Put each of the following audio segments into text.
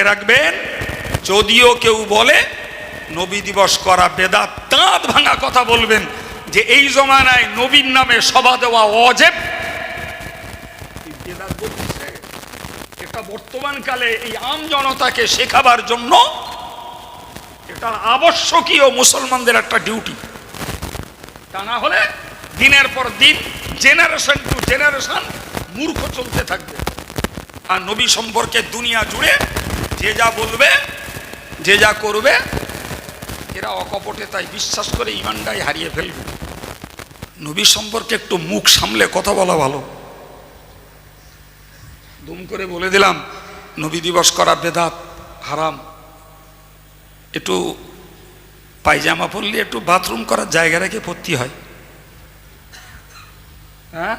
মনে রাখবেন, যদিও কেউ বলে নবী দিবস করা বেদাত তাঁত ভাঙা কথা বলবেন যে এই জমানায় নবীর নামে সভা দেওয়া অজেব। এটা বর্তমানকালে এই আম জনতাকে শেখাবার জন্য এটা আবশ্যকীয় মুসলমানদের একটা ডিউটি। তা না হলে দিনের পর দিন জেনারেশন টু জেনারেশন মূর্খ চলতে থাকবে। আর নবী সম্পর্কে দুনিয়া জুড়ে যে যা বলবে, যে যা করবে, এরা অকপটে তাই বিশ্বাস করে ইমানটাই হারিয়ে ফেলবে। নবী সম্পর্কে একটু মুখ সামলে কথা বলা ভালো। দুম করে বলে দিলাম, নবী দিবস করা বেদাত হারাম। একটু পায়জামা পরলে একটু বাথরুম করার জায়গা রেখে ভর্তি হয়। হ্যাঁ?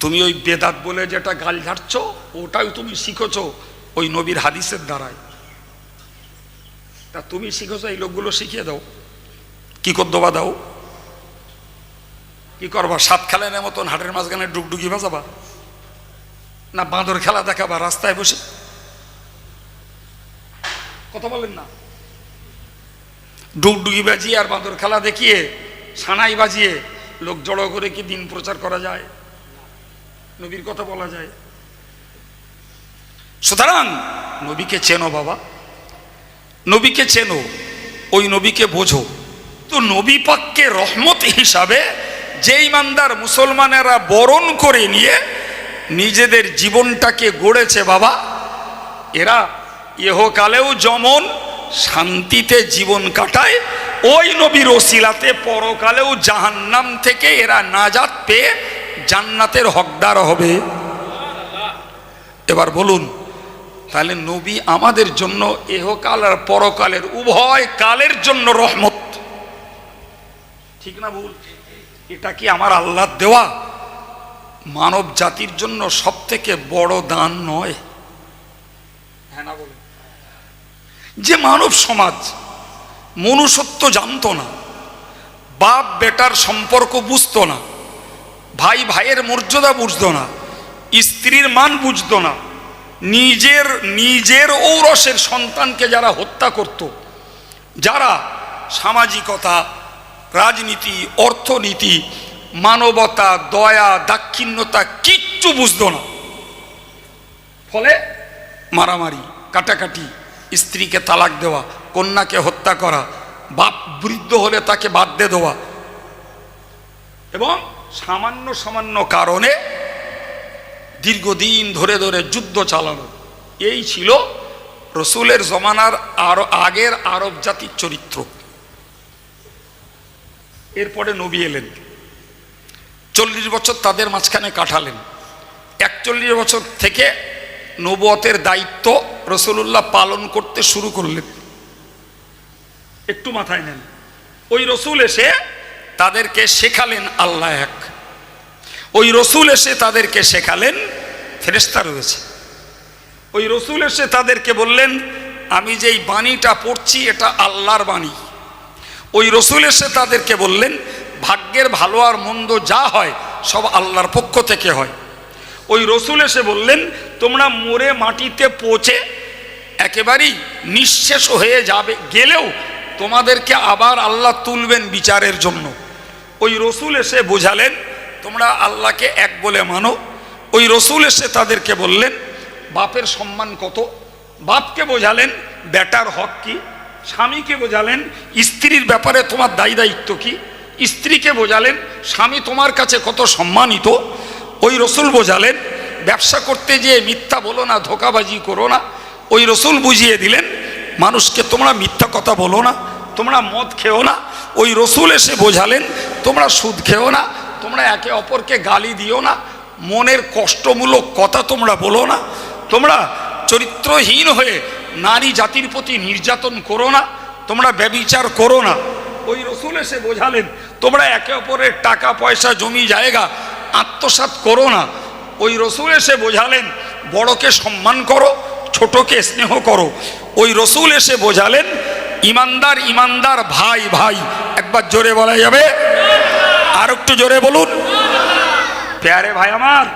তুমি ওই বেদাত বলে যেটা গাল ঝাড়ছ, ওটাই তুমি শিখেছ। ওই নবীর হাদিসের দ্বারায়। তা তুমি শিখেছ, এই লোকগুলো শিখিয়ে দাও। কি কর দেবা দাও? কি করবা? সাত খেলানের মতন হাটের মাঝখানে ডুগডুগি বাজাবা? না বাঁদর খেলা দেখাবা রাস্তায় বসে? কথা বলেন না। ডুগডুগি বাজিয়ে আর বাঁদর খেলা দেখিয়ে, সানাই বাজিয়ে লোক জড়ো করে কি দিন প্রচার করা যায়? নবীর কথা বলা যায়। সুতরাং নবীকে চেনো বাবা, নবীকে চেনো, ওই নবীকে বোঝো। তো নবী পাককে রহমত হিসাবে যে ইমানদার মুসলমানেরা বরণ করে নিয়ে নিজেদের জীবনটাকে গড়েছে বাবা, এরা ইহকালেও যেমন শান্তিতে জীবন কাটায়, ওই নবীর ওসিলাতে পরকালেও জাহান্নাম থেকে এরা নাজাত পেয়ে জান্নাতের হকদার হবে। এবার বলুন তাহলে নবী আমাদের জন্য এহকাল আর পরকালের উভয় কালের জন্য রহমত। ঠিক না ভুল? এটা কি আমার আল্লাহ দেওয়া? মানব জাতির জন্য সব থেকে বড় দান নয়। হ্যাঁ না বলুন। যে মানব সমাজ মনুষ্যত্ব জানতো না, বাপ বেটার সম্পর্ক বুঝতো না, ভাই ভাইয়ের মর্যাদা বুঝতো না, স্ত্রীর মান বুঝতো না নিজের নিজের ঔরসের সন্তানকে যারা হত্যা করত, যারা সামাজিকতা, রাজনীতি, অর্থনীতি, মানবতা, দয়া, দাক্ষিণ্যতা কিচ্ছু বুঝতো না। ফলে মারামারি, কাটাকাটি, স্ত্রীকে তালাক দেওয়া, কন্যাকে হত্যা করা, বাপ বৃদ্ধ হলে তাকে বাদ দেওয়া এবং সামান্য সামান্য কারণে দীর্ঘদিন ধরে ধরে যুদ্ধ চালানো। এই ছিল রসুলের জমানার আরও আগের আরব জাতির চরিত্র। এরপরে নবী এলেন। চল্লিশ বছর তাদের মাঝখানে কাটালেন। একচল্লিশ বছর থেকে নবতের দায়িত্ব রসুল্লাহ পালন করতে শুরু করলেন। একটু মাথায় নেন। ওই রসুল এসে তাদেরকে শেখালেন আল্লাহ এক। ওই রসুল এসে তাদেরকে শেখালেন ফেরেস্তা রয়েছে। ওই রসুল এসে তাদেরকে বললেন, আমি যেই বাণীটা পড়ছি, এটা আল্লাহর বাণী। ওই রসুল এসে তাদেরকে বললেন, ভাগ্যের ভালো আর মন্দ যা হয়, সব আল্লাহর পক্ষ থেকে হয়। ওই রসুল এসে বললেন, তোমরা মরে মাটিতে পচে একেবারেই নিঃশেষ হয়ে যাবে, গেলেও তোমাদেরকে আবার আল্লাহ তুলবেন বিচারের জন্য। ওই রসুল এসে বোঝালেন, তোমরা আল্লাহকে এক বলে মানো ওই রসুল এসে তাদেরকে বললেন, বাপের সম্মান কত? বাপকে বোঝালেন, বেটার হক কি? স্বামীকে বোঝালেন, স্ত্রীর ব্যাপারে তোমার দায়ী দায়িত্ব কি? স্ত্রীকে বোঝালেন, স্বামী তোমার কাছে কত সম্মানিত? ওই রসুল বোঝালেন, ব্যবসা করতে যেয়ে মিথ্যা বলো না, ধোকাবাজি করো না। ওই রসুল বুঝিয়ে দিলেন, মানুষকে তোমরা মিথ্যা কথা বলো না, তোমরা মদ খেও না। ওই রসুল এসে বোঝালেন, তোমরা সুদ খেও না, তোমরা একে অপরকে গালি দিও না মনের কষ্টমূলক কথা তোমরা বলো না। তোমরা চরিত্রহীন হয়ে নারী জাতির প্রতি নির্যাতন করো না। তোমরা ব্যবিচার করো না। ওই রসুল এসে বোঝালেন, তোমরা একে অপরের টাকা, পয়সা, জমি, জায়গা আত্মসাৎ করো না। ওই রসুল এসে বোঝালেন, বড়কে সম্মান করো, ছোটকে স্নেহ করো। ওই রসুল এসে বোঝালেন, ইমানদার ইমানদার ভাই ভাই, একবার জোরে বলা যাবে? আর একটু জোরে বলুন। প্যারে ভাই আমার,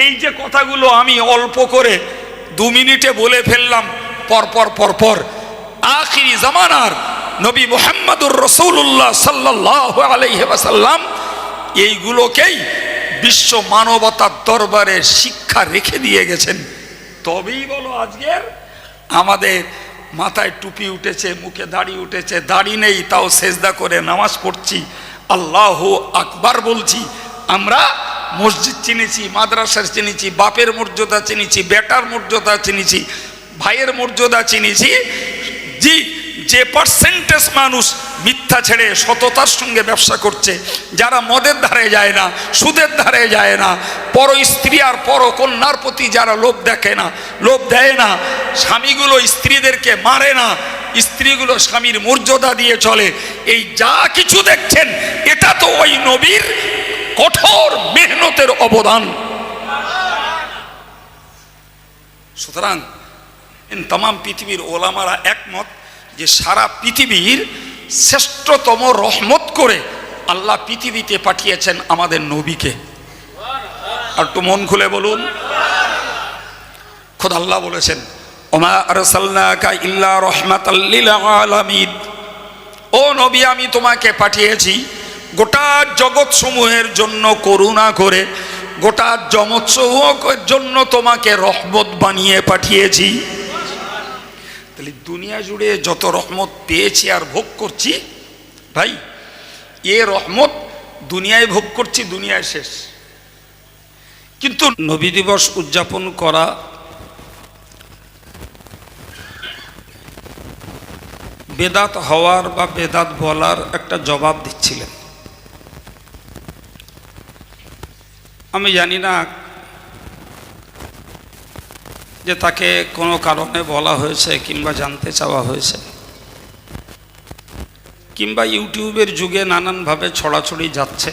এই যে কথাগুলো আমি অল্প করে দু মিনিটে বলে ফেললাম, পর পর পর পর, আখিরি জামানার নবী মোহাম্মদুর রসুল্লাহ সাল্লাহ আলাইসাল্লাম এইগুলোকেই বিশ্ব মানবতার দরবারে শিক্ষা রেখে দিয়ে গেছেন। তবেই বলো আজকের আমাদের মাথায় টুপি উঠেছে, মুখে দাড়ি উঠেছে, দাড়ি নেই, তাও সেজদা করে নামাজ পড়ছি। আল্লাহ আকবার বলছি, আমরা মসজিদ চিনেছি, মাদ্রাসার চিনেছি, বাপের মর্যাদা চিনেছি, বেটার মর্যাদা চিনেছি, ভাইয়ের মর্যাদা চিনেছি, জি, যে পার্সেন্টেজ মানুষ মিথ্যা ছেড়ে সততার সঙ্গে ব্যবসা করছে, যারা মদের ধারে যায় না, সুদের ধারে যায় না, পর স্ত্রী আর পর কন্যার প্রতি যারা লোভ দেখে না, লোভ দেয় না, স্বামীগুলো স্ত্রীদেরকে মারে না, স্ত্রীগুলো স্বামীর মর্যাদা দিয়ে চলে, এই যা কিছু দেখছেন, এটা তো ওই নবীর কঠোর মেহনতের অবদান। সুতরাং তাম পৃথিবীর ওলামারা একমত যে সারা পৃথিবীর শ্রেষ্ঠতম রহমত করে আল্লাহ পৃথিবীতে পাঠিয়েছেন আমাদের নবীকে। আর একটু মন খুলে বলুন। খোদ আল্লাহ বলেছেন, ওমা আরসালনাকা ইল্লা রহমাতাল্লিল আলামিন। ও নবী, আমি তোমাকে পাঠিয়েছি গোটা জগৎ সমূহের জন্য করুণা করে, গোটা জমৎ সমূহের জন্য তোমাকে রহমত বানিয়ে পাঠিয়েছি। তাহলে দুনিয়া জুড়ে যত রহমত পেয়েছি আর ভোগ করছি, ভাই, এ রহমত দুনিয়ায় ভোগ করছি, দুনিয়ায় শেষ। কিন্তু নবী দিবস উদযাপন করা, বেদাত হওয়ার বা বেদাত বলার একটা জবাব দিচ্ছিলেন। আমি জানি না যে তাকে কোনো কারণে বলা হয়েছে কিংবা জানতে চাওয়া হয়েছে। কিংবা ইউটিউবের যুগে নানানভাবে ছড়াছড়ি যাচ্ছে।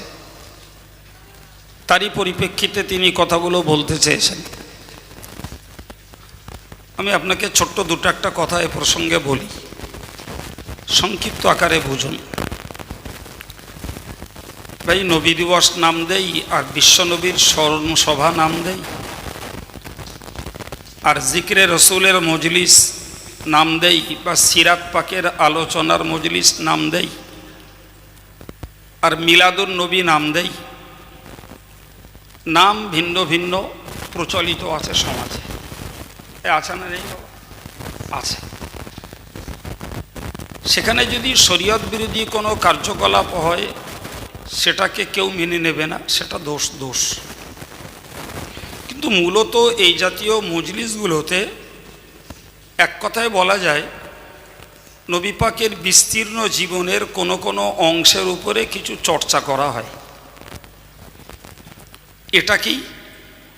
তারই পরিপ্রেক্ষিতে তিনি কথাগুলো বলতে চেয়েছেন। আমি আপনাকে ছোট্ট দুটো একটা কথা এ প্রসঙ্গে বলি। সংক্ষিপ্ত আকারে বুঝুন। ভাই, নবী দিবস নাম দেই আর বিশ্বনবীর স্মরণ সভা নাম দেই। আর জিক্রে রসুলের মজলিস নাম দেই বা সিরাত পাকের আলোচনার মজলিস নাম দেই। আর মিলাদুর নবী নাম দেই। নাম ভিন্ন ভিন্ন প্রচলিত আছে সমাজে। আছে না নেই? আছে। সেখানে যদি শরীয়ত বিরোধী কোনো কার্যকলাপ হয় সেটাকে কেউ মেনে নেবে না, সেটা দোষ দোষ। কিন্তু মূলত এই জাতীয় মজলিসগুলোতে এক কথায় বলা যায় নবীপাকের বিস্তীর্ণ জীবনের কোনো কোনো অংশের উপরে কিছু চর্চা করা হয়। এটাকেই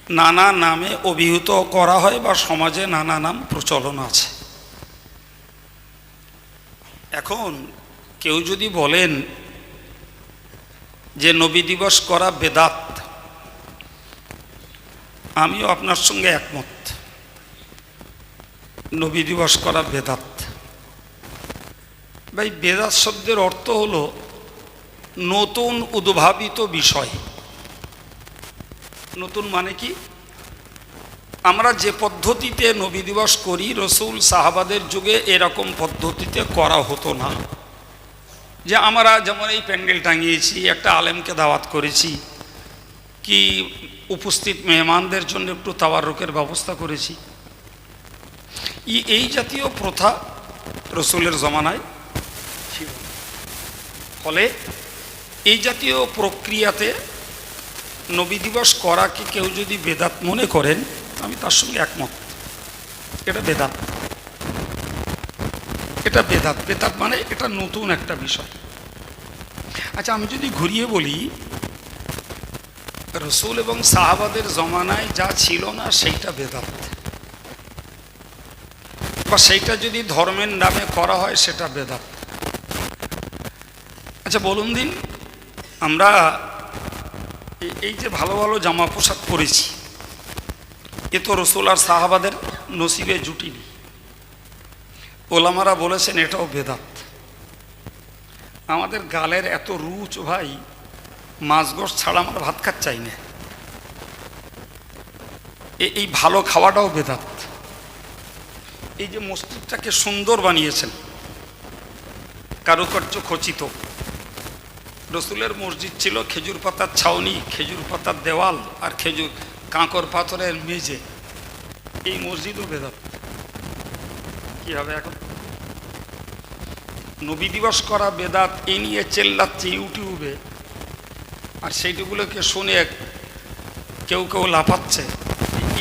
নানা নামে অভিহিত করা হয় বা সমাজে নানা নাম প্রচলন আছে? এখন কেউ যদি বলেন যে নবী দিবস করা বেদাত, আমিও আপনার সঙ্গে একমত। নবী দিবস করা বেদাত। ভাই, বেদাত শব্দের অর্থ হলো নতুন উদ্ভাবিত বিষয়। নতুন মানে কি? আমরা যে পদ্ধতিতে নবী দিবস করি, রসুল সাহাবাদের যুগে এরকম পদ্ধতিতে করা হতো না। যে আমরা যেমন এই প্যান্ডেল টাঙিয়েছি, একটা আলেমকে দাওয়াত করেছি, কি উপস্থিত মেহমানদের জন্য একটু তাওয়ারুকের ব্যবস্থা করেছি। ই, এই জাতীয় প্রথা রসুলের জমানায় ছিল ফলে এই জাতীয় প্রক্রিয়াতে নবী দিবস করাকে কেউ যদি বেদাত মনে করেন, আমি তার সঙ্গে একমত। এটা বেদাত। এটা বেদাত। বেদাত মানে এটা নতুন একটা বিষয়। আচ্ছা আমি যদি ঘুরিয়ে বলি, রসুল এবং সাহাবাদের জমানায় যা ছিল না, সেইটা বেদাত। বা সেইটা যদি ধর্মের নামে করা হয়, সেটা বেদাত। আচ্ছা বলুন দিন, আমরা এই যে ভালো ভালো জামা পোশাক পরেছি, এ তো রসুল আর সাহাবাদের নসিবে জুটিনি। ওলামারা বলেছেন, এটাও বেদাত। আমাদের গালের এত রুচ ভাই মাছ গোস ছাড়া আমরা ভাত খাত চাই না। এই ভালো খাওয়াটাও বেদাত। এই যে মসজিদটাকে সুন্দর বানিয়েছেন, কারুকার্য খচিত। রসুলের মসজিদ ছিল খেজুর পাতার ছাউনি, খেজুর পাতার দেওয়াল আর খেজুর, কাঁকর পাথরের মেঝে। এই মসজিদও বেদাত। কি হবে এখন? নবী দিবস করা বেদাত এই নিয়ে চেল্লাচ্ছে ইউটিউবে। আর সেইটুগুলোকে শুনে কেউ কেউ লাফাচ্ছে।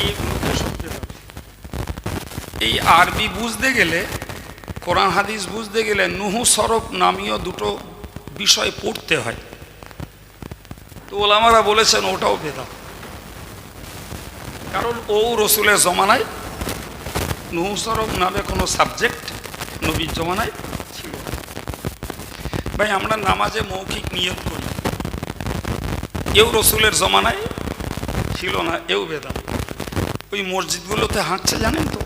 এইগুলোকে সব বেদাত এই আরবি বুঝতে গেলে, কোরআন হাদিস বুঝতে গেলে নুহু সরফ নামীয় দুটো বিষয় পড়তে হয়। তো ওলামারা বলেছেন ওটাও বেদা কারণ ও রসুলের জমানায় নুহু সরফ নামে কোনো সাবজেক্ট নবীর জমানায়। ভাই, আমরা নামাজে মৌখিক নিয়ত করি। এও রসুলের জমানায় ছিল না, এও বেদা ওই মসজিদগুলোতে হাঁটছে, জানেন তো?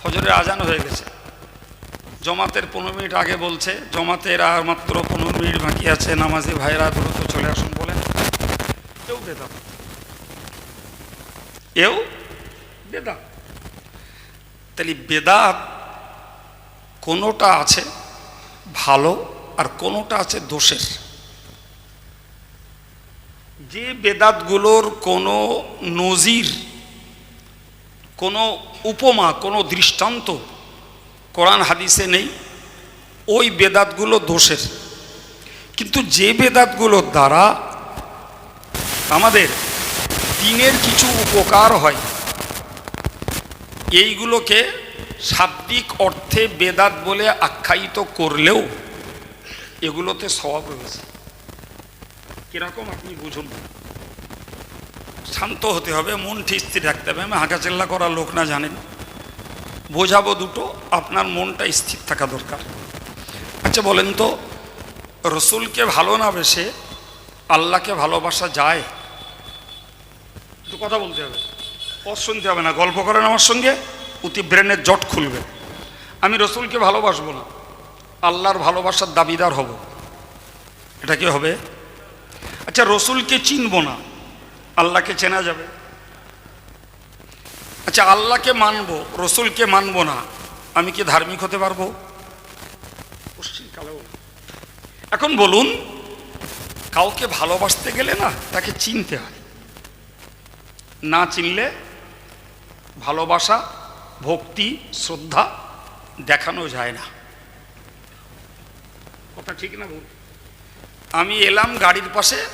ফজরের আজান হয়ে গেছে। জমাতের পনেরো মিনিট আগে বলছে, জমাতের আর মাত্র পনেরো মিনিট বাকি আছে, নামাজি ভাইরা দ্রুত চলে আসুন বলেন। এও বেদাত এও বেদাত তাহলে বেদাত কোনোটা আছে ভালো আর কোনোটা আছে দোষের। যে বেদাতগুলোর কোনো নজির, কোনো উপমা, কোনো দৃষ্টান্ত কোরআন হাদিসে নেই, ওই বেদাতগুলো দোষের। কিন্তু যে বেদাতগুলোর দ্বারা আমাদের দিনের কিছু উপকার হয়, এইগুলোকে শাব্দিক অর্থে বেদাত বলে আখ্যায়িত করলেও এগুলোতে স্বভাব রয়েছে। কীরকম আপনি বুঝুন? শান্ত হতে হবে মন ঠিক স্থির রাখতে হবে। আমি হাঁকাচেল্লা করা লোক না জানেন। বোঝাবো দুটো আপনার মনটা স্থির থাকা দরকার। আচ্ছা বলেন তো রসুলকে ভালো না বেসে আল্লাহকে ভালোবাসা যায়? একটু কথা বলতে হবে। পথ শুনতে হবে না গল্প করেন আমার সঙ্গে অতি ব্রেনের জট খুলবে। আমি রসুলকে ভালোবাসবো না। আল্লাহর ভালোবাসার দাবিদার হব। এটা কি হবে? আচ্ছা রসুলকে চিনব না। আল্লাহকে চেনা যাবে। আচ্ছা আল্লাহকে মানবো, রসুলকে মানব না, আমি কি ধার্মিক হতে পারব? এখন বলুন, কাউকে ভালোবাসতে গেলে না তাকে চিনতে হয়। না চিনলে ভালোবাসা, ভক্তি, শ্রদ্ধা দেখানো যায় না। কথা ঠিক না ভুল। আমি এলাম গাড়ির পাশে,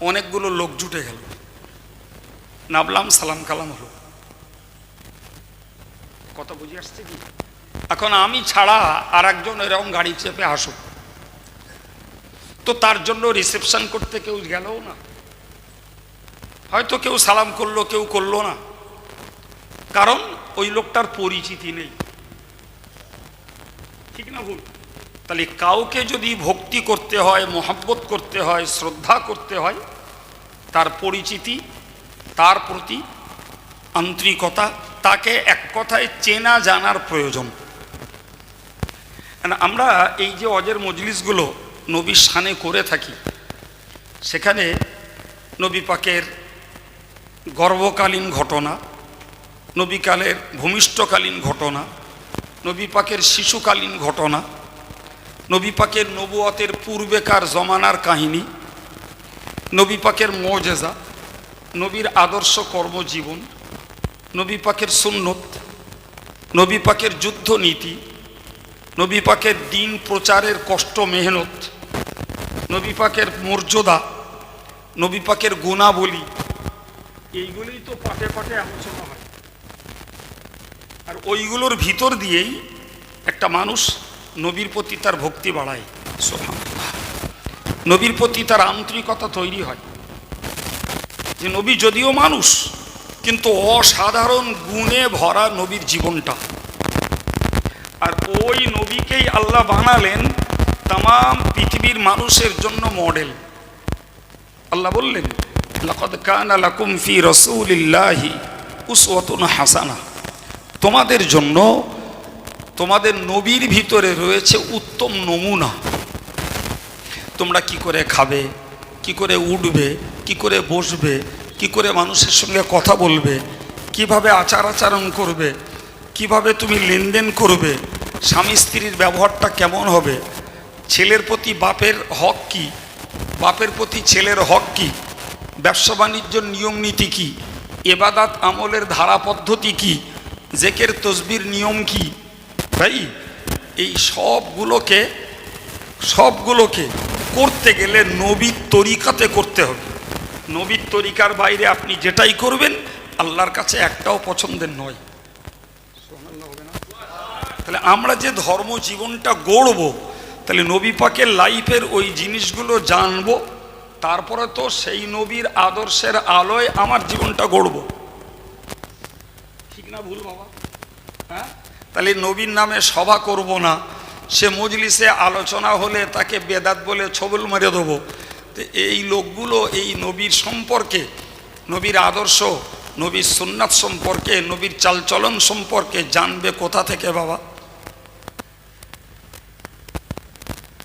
অনেকগুলো লোক জুটে গেল। নামলাম, সালাম কালাম হলো। কথা বুঝে আসছে কি? এখন আমি ছাড়া আর একজন এরকম গাড়ি চেপে আসুক। তো তার জন্য রিসেপশন করতে কেউ গেলও না। হয়তো কেউ সালাম করল, কেউ করল না। কারণ ওই লোকটার পরিচিতি নেই। ঠিক না ভুল? তাহলে কাউকে যদি ভক্তি করতে হয়, মোহাব্বত করতে হয়, শ্রদ্ধা করতে হয়, তার পরিচিতি, তার প্রতি আন্তরিকতা, তাকে এক কথায় চেনা জানার প্রয়োজন। আমরা এই যে অজের মজলিসগুলো নবীর সানে করে থাকি, সেখানে নবী পাকের গর্ভকালীন ঘটনা নবীকালের ভূমিষ্ঠকালীন ঘটনা, নবী পাকের শিশুকালীন ঘটনা নবী পাকের নবুয়তের পূর্বেকার জমানার কাহিনী, নবী পাকের মজেজা নবীর আদর্শ কর্মজীবন, নবী পাকের সুন্নত, নবী পাকের যুদ্ধ নীতি নবী পাকের দিন প্রচারের কষ্ট মেহনত, নবী পাকের মর্যাদা, নবী পাকের গুণাবলী, এইগুলোই তো পাটে পাটে আলোচনা হয়। আর ওইগুলোর ভিতর দিয়েই একটা মানুষ নবীর প্রতি তার ভক্তি বাড়ায়। সুবহানাল্লাহ। নবীর প্রতি তার আন্তরিকতা তৈরি হয়। যে নবী যদিও মানুষ, কিন্তু অসাধারণ গুণে ভরা নবীর জীবনটা। আর ওই নবীকেই আল্লাহ বানালেন তাম পৃথিবীর মানুষের জন্য মডেল। আল্লাহ বললেন, লাকাদ কানা হাসানা। তোমাদের জন্য তোমাদের নবীর ভিতরে রয়েছে উত্তম নমুনা। তোমরা কি করে খাবে, কি করে উঠবে, কি করে বসবে, কি করে মানুষের সঙ্গে কথা বলবে, কীভাবে আচার আচরণ করবে, কীভাবে তুমি লেনদেন করবে, স্বামী স্ত্রীর ব্যবহারটা কেমন হবে, ছেলের প্রতি বাপের হক কি, বাপের প্রতি ছেলের হক কি, ব্যবসা বাণিজ্যর নিয়ম নীতি কি, এবাদাত আমলের ধারা পদ্ধতি কি, জেকের তসবির নিয়ম কি ভাই, এই সবগুলোকে সবগুলোকে করতে গেলে নবীর তরিকাতে করতে হবে। নবীর তরিকার বাইরে আপনি যেটাই করবেন, আল্লাহর কাছে একটাও পছন্দের নয়। তাহলে আমরা যে ধর্ম জীবনটা গড়ব, তাহলে নবী পাকের লাইফের ওই জিনিসগুলো জানব, তারপরে তো সেই নবীর আদর্শের আলোয় আমার জীবনটা গড়ব। ঠিক না ভুল বাবা? হ্যাঁ? তাহলে নবীর নামে সভা করব না। সে মজলিসে আলোচনা হলে তাকে বেদাত বলে ছবল মেরে দেবো। তো এই লোকগুলো, এই নবীর সম্পর্কে, নবীর আদর্শ, নবীর সুন্নাত সম্পর্কে, নবীর চালচলন সম্পর্কে জানবে কোথা থেকে বাবা?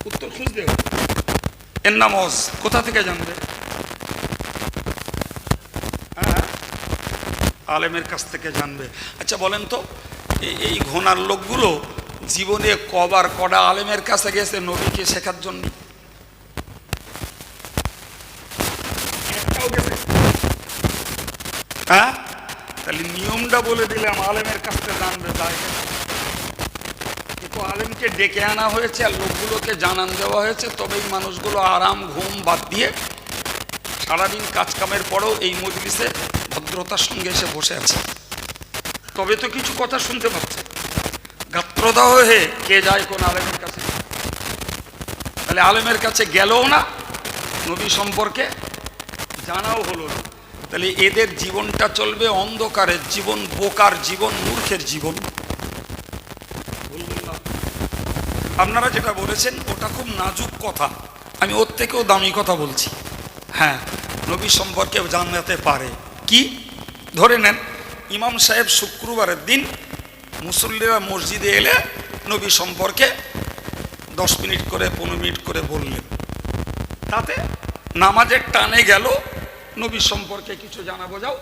উত্তর খুঁজতে। এর নামজ কোথা থেকে জানবে? হ্যাঁ আলেমের কাছ থেকে জানবে। আচ্ছা বলেন তো এই- এই ঘোনার লোকগুলো জীবনে কবার কটা আলেমের কাছে গেছে নবীকে শেখার জন্য। হ্যাঁ? তাহলে নিয়মটা বলে দিলাম আলেমের কাছ জানবে তাই কিন্তু আলেমকে ডেকে আনা হয়েছে আর লোকগুলোকে জানান দেওয়া হয়েছে তবেই মানুষগুলো আরাম ঘুম বাদ দিয়ে সারাদিন কাজ কামের পরেও এই মজলিসে ভদ্রতার সঙ্গে এসে বসে আছে। তবে তো কিছু কথা শুনতে পাচ্ছে। গাত্রদাহ হয়ে কে যায় কোন আলেমের কাছে? তাহলে আলেমের কাছে গেলও না, নবী সম্পর্কে জানাও হলো না। তাহলে এদের জীবনটা চলবে অন্ধকারের জীবন, বোকার জীবন, মূর্খের জীবন। আপনারা যেটা বলেছেন, ওটা খুব নাজুক কথা। আমি ওর থেকেও দামি কথা বলছি। হ্যাঁ নবী সম্পর্কে জানাতে পারে। কি? ধরে নেন। ইমাম সাহেব শুক্রবারের দিন মুসল্লিরা মসজিদে এলে নবী সম্পর্কে দশ মিনিট করে, পনেরো মিনিট করে বললেন। তাতে নামাজের টানে গেল, নবী সম্পর্কে কিছু জানাব যাও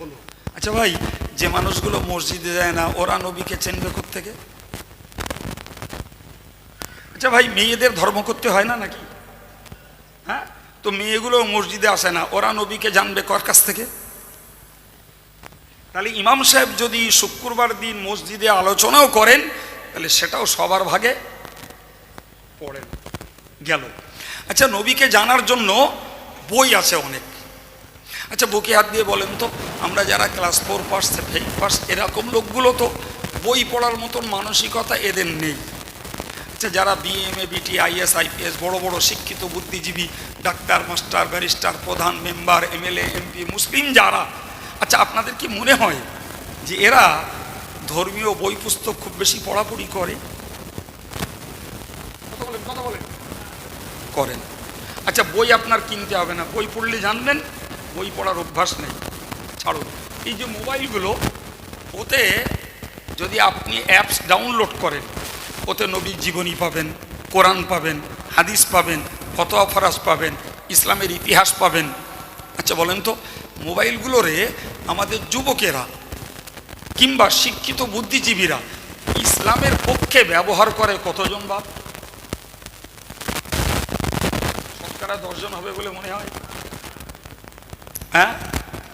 হলো। আচ্ছা ভাই, যে মানুষগুলো মসজিদে যায় না, ওরা নবীকে চেনবে থেকে আচ্ছা ভাই, মেয়েদের ধর্ম করতে হয় না নাকি? হ্যাঁ? তো মেয়েগুলো মসজিদে আসে না, ওরা নবীকে জানবে কর কাছ থেকে? তাহলে ইমাম সাহেব যদি শুক্রবার দিন মসজিদে আলোচনাও করেন, তাহলে সেটাও সবার ভাগে পড়েন গেল। আচ্ছা নবীকে জানার জন্য বই আছে অনেক। আচ্ছা বুকে হাত দিয়ে বলেন তো, আমরা যারা class four pass five pass, এরকম লোকগুলো তো বই পড়ার মতন মানসিকতা এদের নেই। আচ্ছা যারা বিএমএ বিটি আইএস আইপিএস বড় বড় শিক্ষিত, বুদ্ধিজীবী, ডাক্তার, মাস্টার, ব্যারিস্টার, প্রধান, মেম্বার এমএলএ এমপি মুসলিম যারা আচ্ছা আপনাদের কি মনে হয় যে এরা ধর্মীয় বই পুস্তক খুব বেশি পড়াপড়ি করে? কথা বলেন কথা বলেন। করেন। আচ্ছা বই আপনার কিনতে হবে না। বই পড়লে জানবেন বই পড়ার অভ্যাস নেই। ছাড়ুন। এই যে মোবাইলগুলো ওতে যদি আপনি অ্যাপস ডাউনলোড করেন ওতে নবীর জীবনী পাবেন কোরআন পাবেন হাদিস পাবেন ফতোয়া ফরাজ পাবেন ইসলামের ইতিহাস পাবেন। আচ্ছা বলেন তো মোবাইলগুলোরে আমাদের যুবকেরা কিংবা শিক্ষিত বুদ্ধিজীবীরা ইসলামের পক্ষে ব্যবহার করে কতজন বাপ? শতকরা দশজন হবে বলে মনে হয়। হ্যাঁ?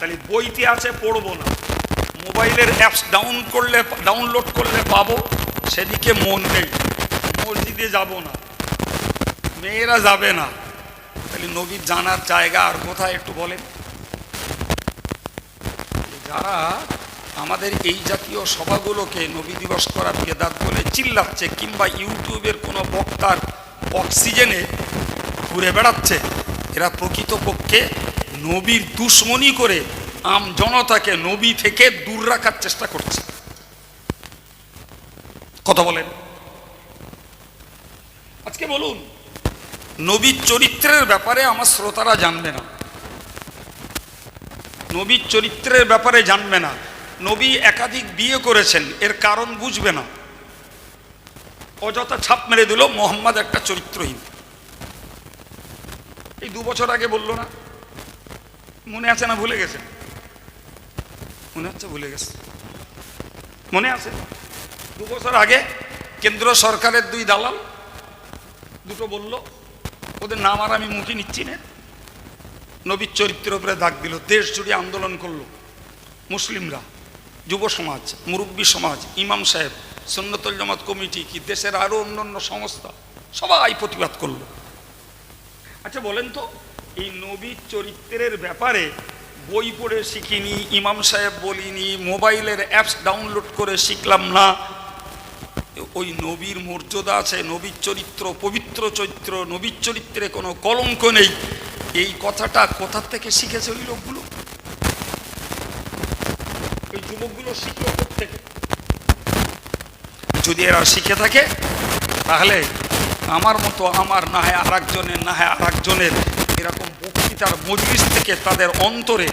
তাহলে বইতে আছে পড়ব না। মোবাইলের অ্যাপস ডাউন করলে ডাউনলোড করলে পাবো, সেদিকে মন নেই। মসজিদে যাব না। মেয়েরা যাবে না। তাহলে নবীর জানার জায়গা আর কোথায় একটু বলেন। যারা আমাদের এই জাতীয় সভাগুলোকে নবী দিবস করা বেদাত বলে চিল্লাচ্ছে কিংবা ইউটিউবের কোনো বক্তার অক্সিজেনে ঘুরে বেড়াচ্ছে। এরা প্রকৃতপক্ষে নবীর দুশ্মনী করে আম জনতাকে নবী থেকে দূর রাখার চেষ্টা করছে। কথা বলেন। আজকে বলুন, নবীর চরিত্রের ব্যাপারে আমার শ্রোতারা জানবে না। নবীর চরিত্রের ব্যাপারে জানবে না। নবী একাধিক বিয়ে করেছেন, এর কারণ বুঝবে না। অযথা ছাপ মেরে দিল মোহাম্মদ একটা চরিত্রহীন। এই দু বছর আগে বলল না? মনে আছে না ভুলে গেছে? মনে হচ্ছে ভুলে গেছে। মনে আছে? দু বছর আগে কেন্দ্র সরকারের দুই দালাল দুটো বলল, ওদের নাম আর আমি মুখে নিচ্ছি না। নবীর চরিত্রের উপরে দাগ দিল, দেশ জুড়ে আন্দোলন করল। মুসলিমরা, যুব সমাজ, মুরব্বী সমাজ, ইমাম সাহেব সন্ন্যতল জামাত কমিটি কি দেশের আরও অন্যান্য সংস্থা, সবাই প্রতিবাদ করল। আচ্ছা বলেন তো, এই নবীর চরিত্রের ব্যাপারে বই পড়ে শিখিনি, ইমাম সাহেব বলিনি, মোবাইলের অ্যাপস ডাউনলোড করে শিখলাম না। ওই নবীর মর্যাদা আছে, নবীর চরিত্র, পবিত্র চরিত্র, নবীর চরিত্রে কোনো কলঙ্ক নেই। এই কথাটা কোথার থেকে শিখেছে ওই লোকগুলো? ওই যুবকগুলো শিখলো থেকে? যদি এরা শিখে থাকে, তাহলে আমার মতো আমার না হয় আর একজনের না হয় আর একজনের এরকম বক্তৃতার মজলিস থেকে তাদের অন্তরে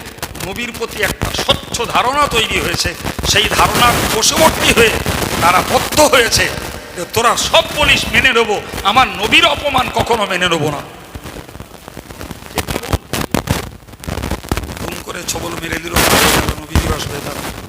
নবীর প্রতি একটা স্বচ্ছ ধারণা তৈরি হয়েছে। সেই ধারণার বশবর্তী হয়ে তারা বদ্ধ হয়েছে তোরা সব বলিস মেনে নেব, আমার নবীর অপমান কখনো মেনে নেব না। ছবল মেরে দিল। নবী দিবস হয়ে যাবে